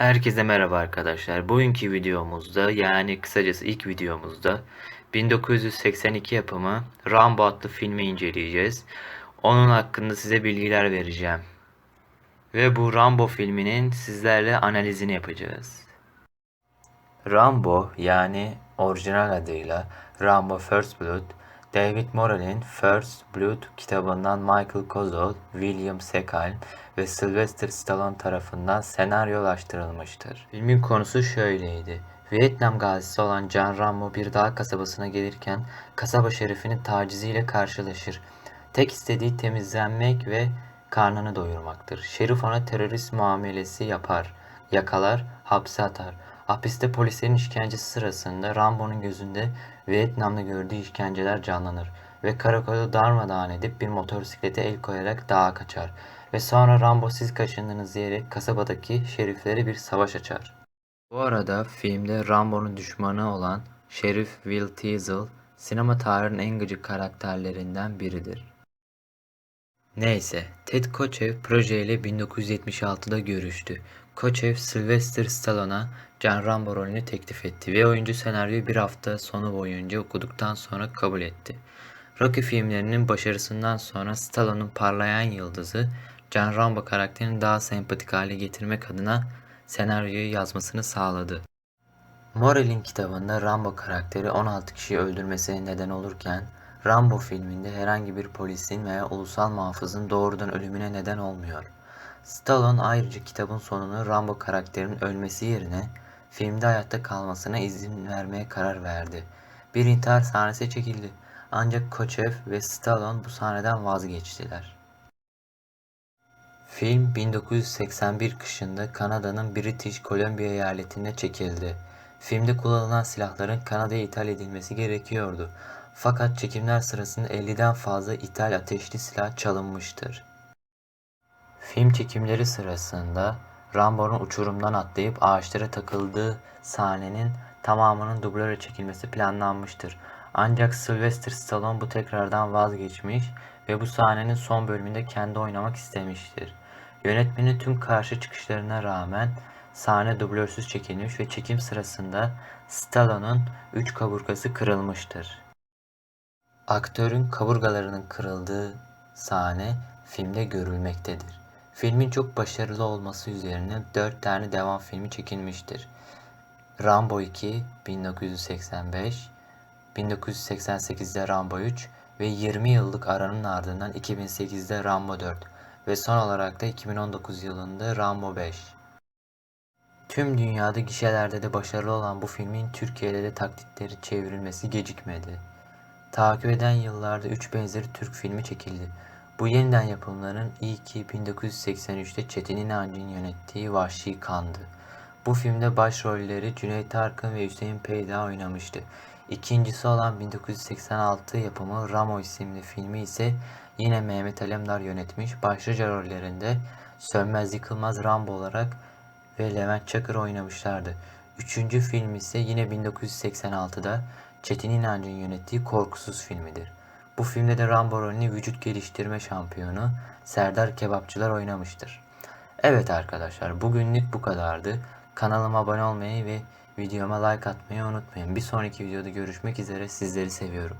Herkese merhaba arkadaşlar. Bugünkü videomuzda yani kısacası ilk videomuzda 1982 yapımı Rambo adlı filmi inceleyeceğiz. Onun hakkında size bilgiler vereceğim. Ve bu Rambo filminin sizlerle analizini yapacağız. Rambo yani orijinal adıyla Rambo First Blood, David Morrell'in First Blood kitabından Michael Kozol, William Sekal ve Sylvester Stallone tarafından senaryolaştırılmıştır. Filmin konusu şöyleydi. Vietnam gazisi olan John Rambo bir dağ kasabasına gelirken kasaba şerifinin taciziyle karşılaşır. Tek istediği temizlenmek ve karnını doyurmaktır. Şerif ona terörist muamelesi yapar, yakalar, hapse atar. Hapiste polislerin işkencesi sırasında Rambo'nun gözünde Vietnam'da gördüğü işkenceler canlanır ve karakola darmadağın edip bir motosiklete el koyarak dağa kaçar ve sonra Rambo siz kaşındınız diyerek kasabadaki şeriflere bir savaş açar. Bu arada filmde Rambo'nun düşmanı olan Şerif Will Teasel sinema tarihinin en gıcık karakterlerinden biridir. Neyse, Ted Kochev projeyle 1976'da görüştü. Kochev, Sylvester Stallone'a John Rambo rolünü teklif etti ve oyuncu senaryoyu bir hafta sonu boyunca okuduktan sonra kabul etti. Rocky filmlerinin başarısından sonra Stallone'un parlayan yıldızı John Rambo karakterini daha sempatik hale getirmek adına senaryoyu yazmasını sağladı. Morel'in kitabında Rambo karakteri 16 kişiyi öldürmesine neden olurken Rambo filminde herhangi bir polisin veya ulusal muhafızın doğrudan ölümüne neden olmuyor. Stallone ayrıca kitabın sonunu Rambo karakterinin ölmesi yerine filmde hayatta kalmasına izin vermeye karar verdi. Bir intihar sahnesi çekildi. Ancak Kochev ve Stallone bu sahneden vazgeçtiler. Film 1981 kışında Kanada'nın British Columbia eyaletinde çekildi. Filmde kullanılan silahların Kanada'ya ithal edilmesi gerekiyordu. Fakat çekimler sırasında 50'den fazla ithal ateşli silah çalınmıştır. Film çekimleri sırasında Rambo'nun uçurumdan atlayıp ağaçlara takıldığı sahnenin tamamının dublöre çekilmesi planlanmıştır. Ancak Sylvester Stallone bu tekrardan vazgeçmiş ve bu sahnenin son bölümünde kendi oynamak istemiştir. Yönetmenin tüm karşı çıkışlarına rağmen sahne dublörsüz çekilmiş ve çekim sırasında Stallone'un üç kaburgası kırılmıştır. Aktörün kaburgalarının kırıldığı sahne filmde görülmektedir. Filmin çok başarılı olması üzerine 4 tane devam filmi çekilmiştir. Rambo 2 1985, 1988'de Rambo 3 ve 20 yıllık aranın ardından 2008'de Rambo 4 ve son olarak da 2019 yılında Rambo 5. Tüm dünyada gişelerde de başarılı olan bu filmin Türkiye'de de taklitleri çevrilmesi gecikmedi. Takip eden yıllarda 3 benzeri Türk filmi çekildi. Bu yeniden yapımların ilki 1983'te Çetin İnancı'nın yönettiği Vahşi Kan'dı. Bu filmde başrolleri Cüneyt Arkın ve Hüseyin Peyda oynamıştı. İkincisi olan 1986 yapımı Ramo isimli filmi ise yine Mehmet Alemdar yönetmiş. Başlıca rollerinde Sönmez Yıkılmaz Rambo olarak ve Levent Çakır oynamışlardı. Üçüncü film ise yine 1986'da Çetin İnancı'nın yönettiği Korkusuz filmidir. Bu filmde de Rambo rolünü vücut geliştirme şampiyonu Serdar Kebapçılar oynamıştır. Evet arkadaşlar bugünlük bu kadardı. Kanalıma abone olmayı ve videoma like atmayı unutmayın. Bir sonraki videoda görüşmek üzere sizleri seviyorum.